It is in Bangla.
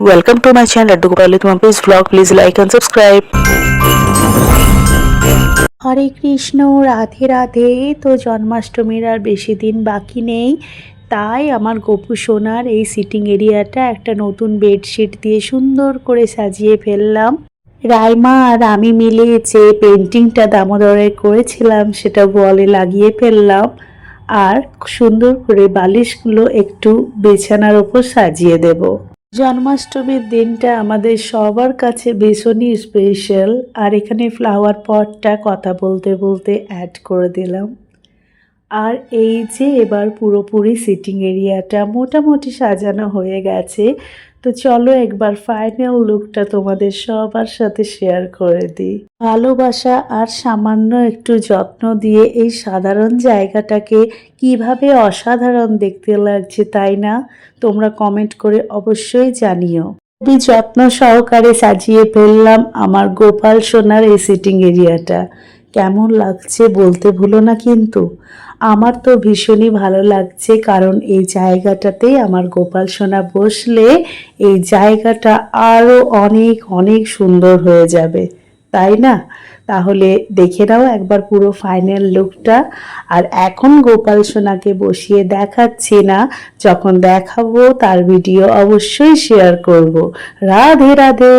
Welcome to my channel Laddu Gopal with Mumpis vlog. Please like and subscribe. হরে কৃষ্ণ, রাধে রাধে তো জন্মাষ্টমীর আর বেশি দিন বাকি নেই, তাই আমার গপু সোনার এই সিটিং এরিয়াটা একটা নতুন বেডশিট দিয়ে সুন্দর করে সাজিয়ে ফেললাম রাইমা আর আমি মিলে যে পেন্টিংটা দামোদরে করেছিলাম, সেটা ওয়ালে লাগিয়ে ফেললাম আর সুন্দর করে বালিশগুলো একটু বিছানার ওপর সাজিয়ে দেব জন্মাষ্টমীর দিনটা আমাদের সবার কাছে ভীষণই স্পেশাল আর এখানে ফ্লাওয়ার পটটা কথা বলতে বলতে অ্যাড করে দিলাম। আর এই যে এবার পুরোপুরি সিটিং এরিয়াটা মোটামুটি সাজানো হয়ে গেছে তো চলো একবার ফাইনাল লুকটা তোমাদের সবার সাথে শেয়ার করে দিই। ভালোবাসা আর সামান্য একটু যত্ন দিয়ে এই সাধারণ জায়গাটাকে কীভাবে অসাধারণ দেখতে লাগছে, তাই না? তোমরা কমেন্ট করে অবশ্যই জানিও। খুবই যত্ন সহকারে সাজিয়ে ফেললাম আমার গোপাল সোনার এই সিটিং এরিয়াটা কেমন লাগছে বলতে ভুলো না কিন্তু। আমার তো ভীষণই ভালো লাগছে কারণ এই জায়গাটাতেই আমার গোপাল সোনা বসলে এই জায়গাটা আরও অনেক অনেক সুন্দর হয়ে যাবে। তাই না? তাহলে দেখে নাও একবার পুরো ফাইনাল লুকটা আর এখন গোপাল সোনাকে বসিয়ে দেখাচ্ছি না, যখন দেখাবো তার ভিডিও অবশ্যই শেয়ার করব। রাধে রাধে!